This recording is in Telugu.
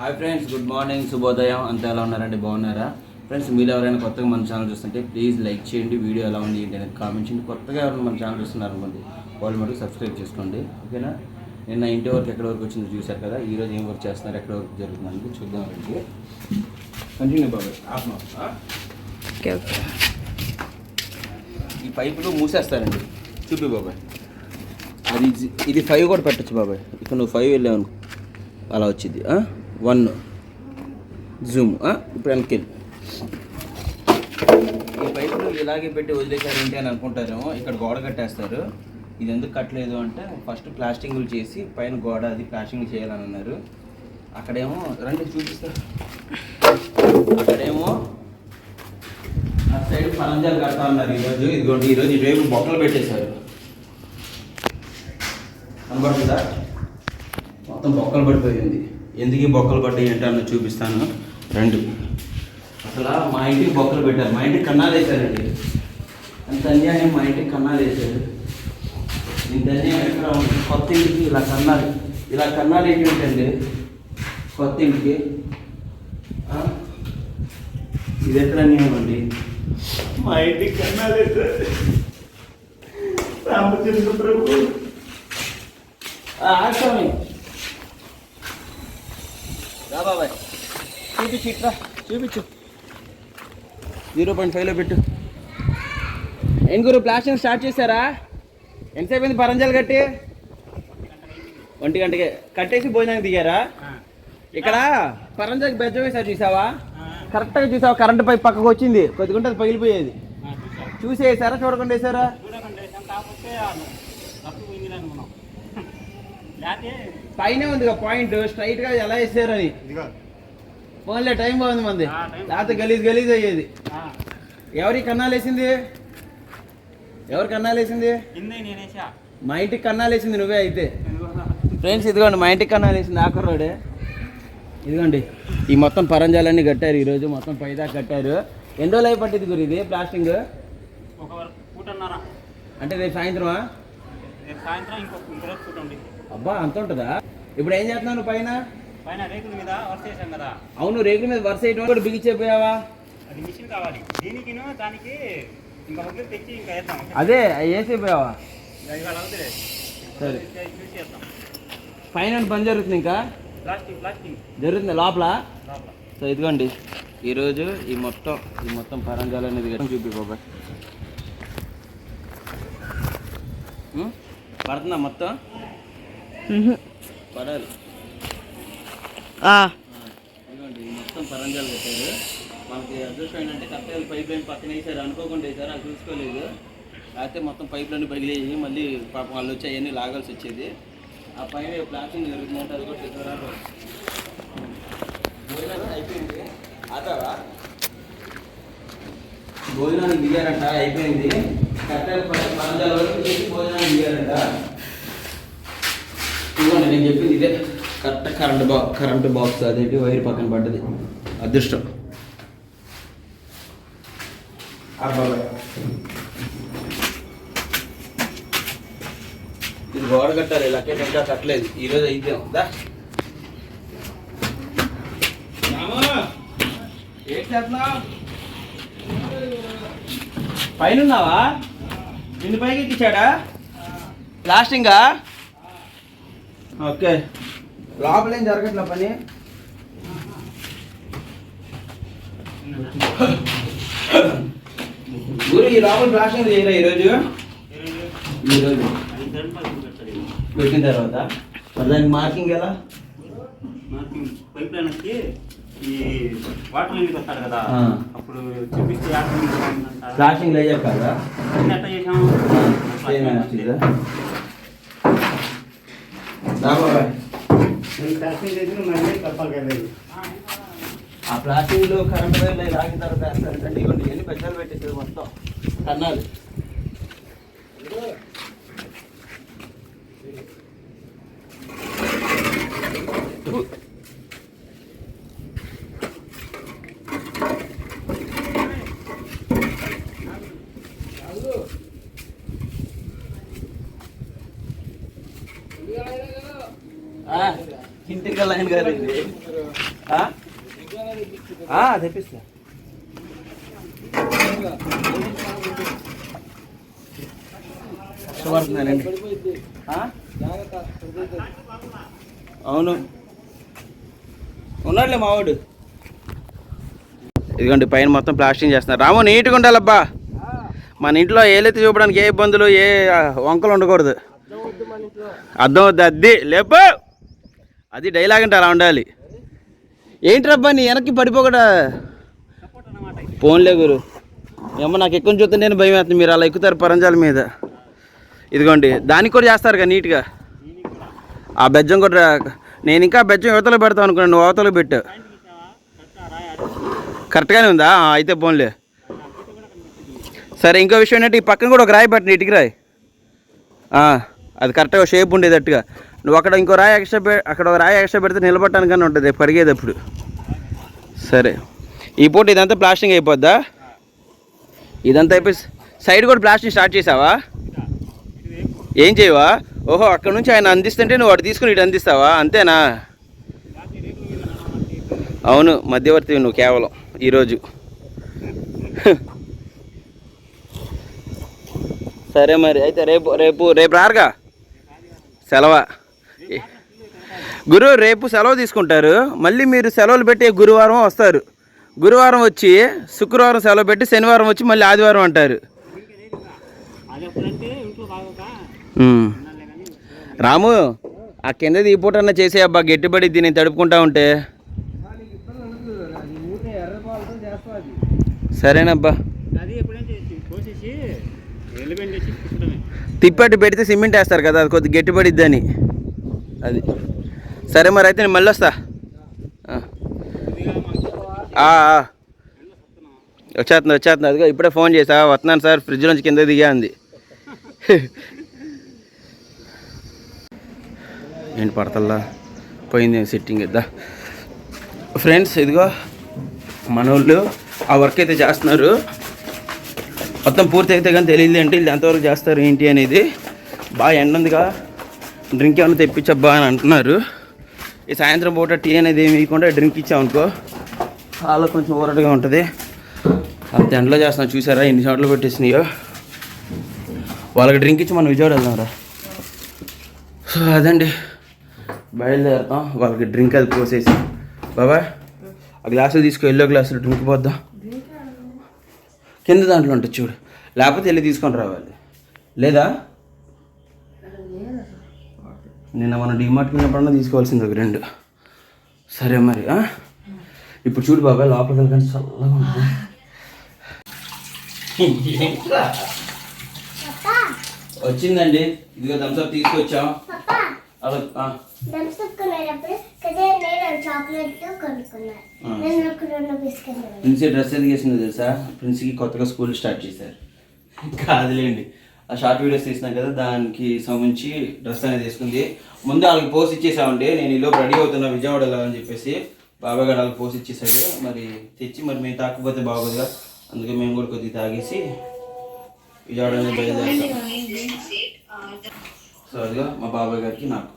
హాయ్ ఫ్రెండ్స్ గుడ్ మార్నింగ్ శుభోదయం అంతా ఎలా ఉన్నారండి? బాగున్నారా? ఫ్రెండ్స్ మీరు ఎవరైనా కొత్తగా మన ఛానల్ చూస్తుంటే ప్లీజ్ లైక్ చేయండి. వీడియో ఎలా ఉంది ఏంటి అనేది కామెంట్ చేయండి. కొత్తగా ఎవరైనా మన ఛానల్ చూస్తున్నారు అనుకోండి వాళ్ళు మటుకు సబ్స్క్రైబ్ చేసుకోండి. ఓకేనా నిన్న ఇంటి వరకు ఎక్కడ వరకు వచ్చిందో చూశారు కదా? ఈ రోజు ఏం వర్క్ చేస్తున్నారు? ఎక్కడ వరకు జరుగుతుందని చూద్దామండి కంటిన్యూ బాబాయ్. ఓకే ఓకే ఈ పైపులు మూసేస్తారండి చూపి బాబాయ్. అది ఇది ఫైవ్ కూడా పెట్టచ్చు బాబాయ్. ఇక్కడ నువ్వు ఫైవ్ వెళ్ళావు అలా వచ్చింది. వన్ జూమ్ ah, ఇప్పుడు వెనక్కి ఈ పైపులు ఇలాగే పెట్టి వదిలేశారంటే ఏంటి అని అనుకుంటారేమో ఇక్కడ గోడ కట్టేస్తారు. ఇది ఎందుకు కట్టలేదు అంటే ఫస్ట్ ప్లాస్టింగ్లు చేసి పైన గోడ అది ప్లాస్టింగ్ చేయాలని అన్నారు. అక్కడేమో రండి చూపిస్తారు అక్కడేమో ఆ సైడ్ పరంజాలు కడతా ఉన్నారు ఈరోజు. ఇదిగోండి ఈరోజు రేపు బొక్కలు పెట్టేశారు. కనబడుతుందా? మొత్తం బొక్కలు పడిపోయింది. ఎందుకు ఈ బొక్కలు పడ్డాయి అంటే అన్న చూపిస్తాను. రండి. అసలు మా ఇంటికి బొక్కలు పెట్టారు. మా ఇంటికి కన్నాలు వేశారండి. అంత అన్యాయం మా ఇంటికి కన్నాలు వేశారు. ఇంత అన్యాయం ఎక్కడ? కొత్త ఇంటికి ఇలా కన్నాలు. ఇలా కన్నాలు ఏంటి ఏంటండి కొత్త ఇంటికి? ఇది ఎక్కడ అన్యాయం అండి? మా ఇంటికి కన్నాలు వేశారు. రామచంద్ర ప్రభు ఆశ్రమి బాబాయ్. చూపించు ఇట్రా. చూపించు. జీరో పాయింట్ ఫైవ్లో పెట్టు. ఏం గురు ప్లాస్టింగ్ స్టార్ట్ చేశారా? ఎంతసేపు అయింది పరంజాలు కట్టి? ఒంటి గంటకి. కట్టేసి భోజనానికి దిగారా? ఇక్కడ పరంజాకి బెజ్జ వేసారు చూసావా కరెక్ట్గా చూసావా? కరెంట్ పైప్ పక్కకు వచ్చింది. కొద్దిగుంటే అది పగిలిపోయేది. చూసి. వేసారా? చూడకుండా వేసారా పైన ఉంది పాయింట్. స్ట్రైట్గా ఎలా వేసారని. ఫోన్లే టైం బాగుంది మంది. లేకపోతే గలీజ్ గలీజ్ అయ్యేది. ఎవరి కన్నాలు వేసింది? ఎవరు కన్నాలు వేసింది? మా ఇంటికి కన్నాలు వేసింది నువ్వే అయితే. ఫ్రెండ్స్ ఇదిగోండి మా ఇంటికి కన్నాలు వేసింది ఆఖరి రోడే ఇదిగోండి ఈ మొత్తం పరంజాలన్నీ కట్టారు ఈరోజు మొత్తం పైదాకా కట్టారు. ఎన్ని రోజులు అయి పట్టింది గురు ఇది ప్లాస్టింగ్ అంటే రేపు సాయంత్రమా? రేపు సాయంత్రం ఇంకొక ఇంకో ఉంది అబ్బా అంత ఉంటుందా? ఇప్పుడు ఏం చేస్తున్నాను పైన? పైన రేకుల మీద వర్క్ చేసాం కదా. అవును రేకుల మీద వరుస వేయటం కూడా బిగిచ్చిపోయావా అది మిషన్ కావాలి. దీనికిను దానికి ఇంకా వదిలి తెచ్చి ఇంకా వేద్దాం అదే వేసిపోయావా ఇవాళ అవుతుంది సరే. చేద్దాం. పైన పని జరుగుతుంది ఇంకా? Plastic plastic. జరుగుతుంది లోపల? సో ఇదిగోండి ఈరోజు ఈ మొత్తం ఈ మొత్తం పరంజాలు అనేది చూపి బాబాయ్? పడుతుందా మొత్తం? పడాలి మొత్తం పరంజాలు మనకి అదృష్టం ఏంటంటే పైప్ లైన్ పక్కన వేసారు అనుకోకుండా వేసారు అది చూసుకోలేదు. అయితే మొత్తం పైపులన్నీ పగిలేయి. మళ్ళీ పాపం వాళ్ళు వచ్చి అవన్నీ లాగాల్సి వచ్చేది. ఆ పైన ప్లాస్టింగ్ జరుగుతుందంటే అది కూడా భోజనాలు అయిపోయింది. భోజనానికి దిగారంట. అయిపోయింది. ప- పరంజాల వరకు చేసి భోజనానికి దిగారంట. నేను చెప్పింది ఇదే. కరెక్ట్ కరెంట్ బా కరెంట్ బాక్స్ అదేంటి? వైర్ పక్కన పడ్డది. అదృష్టం. ఇది గోడ కట్టాలి లక్కేట్ ఇంకా కట్టలేదు. ఈరోజు అయితే దా ఏంటి చేస్తున్నావ్? పైన ఉన్నావా నిన్ను పైకి ఎక్కించాడా ప్లాస్టింగా ఓకే. లోపల ఏం జరగట్లే పని. గురు ఈ లోపల ప్లాస్టింగ్ చేయరా ఈరోజు? ఈరోజు. పెట్టిన తర్వాత. మరి దానికి మార్కింగ్ ఎలా? మనకి పైప్ లైన్ వచ్చి ఈ వాటర్ లైన్కి వస్తాడు కదా. అప్పుడు చూపిస్తే. ప్లాస్టింగ్ లేయర్ కదా? ఎట్లా చేసాము. ఆ ప్లాస్టిక్లో కరెంట్ వైర్లు అవి లాగిన తర్వాత వేస్తారంటే ఇవ్వండి ఎన్ని పెద్దలు పెట్టేసారు మొత్తం కన్నాలు Yeah, yeah, yeah. ఇంటికి లైన్ ఆ, తెప్పిస్తా. కష్టపడుతున్నానండి అవును. ఉన్నాడులే మావాడు ఇదిగోండి పైన మొత్తం ప్లాస్టింగ్ చేస్తున్నారు. రాము నీట్గా ఉండాలబ్బా. మన ఇంట్లో ఏలైతే చూపడానికి ఏ ఇబ్బందులు ఏ వంకలు ఉండకూడదు. అర్థం అవుద్ది అద్ది. లేపు. అది డైలాగ్ అంటే అలా ఉండాలి. ఏంట్రబ్బా నీ వెనక్కి పడిపోకడా ఫోన్లే గురు. ఏమో నాకు ఎక్కువ చూస్తే నేను భయం వేస్తుంది. మీరు అలా ఎక్కుతారు పరంజాల మీద. ఇదిగోండి దానికి కూడా చేస్తారు కదా నీట్గా. ఆ బెజ్జం కూడా నేను ఇంకా బెజ్జం యువతలో పెడతాను అనుకున్నాను నువ్వు అవతలో పెట్టావు కరెక్ట్గానే ఉందా? అయితే ఫోన్లే సరే ఇంకో విషయం ఏంటంటే ఈ పక్కన కూడా ఒక రాయి పెట్టండి ఇటుకి రాయి. అది కరెక్ట్గా షేప్ ఉండేటట్టుగా. నువ్వు అక్కడ ఇంకో రాయి ఎక్స్ట్రా పె అక్కడ ఒక రాయి ఎక్స్ట్రా పెడితే నిలబట్టడానికన్నా ఉంటుంది పరిగేటప్పుడు సరే. ఈ పూట ఇదంతా ప్లాస్టింగ్ అయిపోద్దా? ఇదంతా అయిపోయి సైడ్ కూడా ప్లాస్టింగ్ స్టార్ట్ చేసావా? ఏం చేయవా? ఓహో అక్కడ నుంచి ఆయన అందిస్తుంటే నువ్వు వాడు తీసుకుని ఇటు అందిస్తావా? అంతేనా? అవును మధ్యవర్తి నువ్వు కేవలం ఈరోజు. సరే మరి అయితే రేపు రేపు రేపు రారుగా. సెలవా? గురువు గురు రేపు సెలవు తీసుకుంటారు. మళ్ళీ మీరు సెలవులు పెట్టి గురువారం వస్తారు. గురువారం వచ్చి శుక్రవారం సెలవు పెట్టి శనివారం వచ్చి మళ్ళీ ఆదివారం అంటారు. అది రాము ఆ కింద ఈ పూట చేసే అబ్బా గట్టిపడి దీన్ని తడుపుకుంటా ఉంటే. సరేనబ్బా. తిప్పటి పెడితే సిమెంట్ వేస్తారు కదా అది కొద్దిగా గట్టిపడిద్దని. అది. సరే మరి అయితే నేను మళ్ళీ వస్తా. ఆ. వచ్చేస్తుంది వచ్చేస్తుంది అదిగో ఇప్పుడే ఫోన్ చేసా. వస్తున్నాను సార్. ఫ్రిడ్జ్ నుంచి కింద దిగా అంది. ఏంటి పడతల్లా? పోయింది సిట్టింగ్ ఇద్దా. ఫ్రెండ్స్ ఇదిగో మన వాళ్ళు ఆ వర్క్ అయితే చేస్తున్నారు. మొత్తం పూర్తి అయితే కానీ తెలియదు అంటే వీళ్ళు ఎంతవరకు చేస్తారు ఏంటి అనేది. బాగా ఎండ ఉందిగా డ్రింక్ ఏమైనా తెప్పించబ్బా అని అంటున్నారు. ఈ సాయంత్రం పూట టీ అనేది ఏమి ఇవ్వకుండా డ్రింక్ ఇచ్చామనుకో చాలా కొంచెం ఊరటగా ఉంటుంది. అది ఎండలో చేస్తున్నాం చూసారా? ఎన్ని షాట్లు పెట్టేసినాయో వాళ్ళకి డ్రింక్ ఇచ్చి మనం విజయవాడ వెళ్దాంరా. సో అదండి. బయలుదేరుతాం. వాళ్ళకి డ్రింక్ అది పోసేసి. బాబా ఆ గ్లాసులు తీసుకో ఎల్లో గ్లాసులు డ్రింక్ పోద్దాం. కింద దాంట్లో ఉంటుంది చూడు. లేకపోతే వెళ్ళి తీసుకొని రావాలి. లేదా? నిన్న మనం డిమార్ట్కి వెళ్ళినప్పుడన్నా తీసుకోవాల్సింది ఒక రెండు. సరే మరి? ఇప్పుడు చూడు బాబాయ్ లోపలికి వెళ్ళగానే చల్లగా ఉంటుంది వచ్చిందండి. ఇదిగో థమ్స్అప్ తీసుకొచ్చాం. అలా ప్రిన్సీ డ్రెస్ ఎందుకు వేసిందో తెలుసా? ప్రిన్సీకి కొత్తగా స్కూల్ స్టార్ట్ చేశారు. కాదులేండి. ఆ షార్ట్ వీడియోస్ తీసినాం కదా దానికి సంబంధించి డ్రెస్ అనేది వేసుకుంది. ముందు వాళ్ళకి పోస్ట్ ఇచ్చేసామండి. నేను ఈలో రెడీ అవుతున్నా విజయవాడలో అని చెప్పేసి. బాబాయ్ గారు వాళ్ళకి పోస్ట్ ఇచ్చేసాడు. మరి తెచ్చి మరి మేము తాకపోతే బాగోదుగా. అందుకే మేము కూడా కొద్దిగా తాగేసి విజయవాడ బయలుదేరుతాం. సో అదిగా మా బాబాయ్ గారికి నాకు.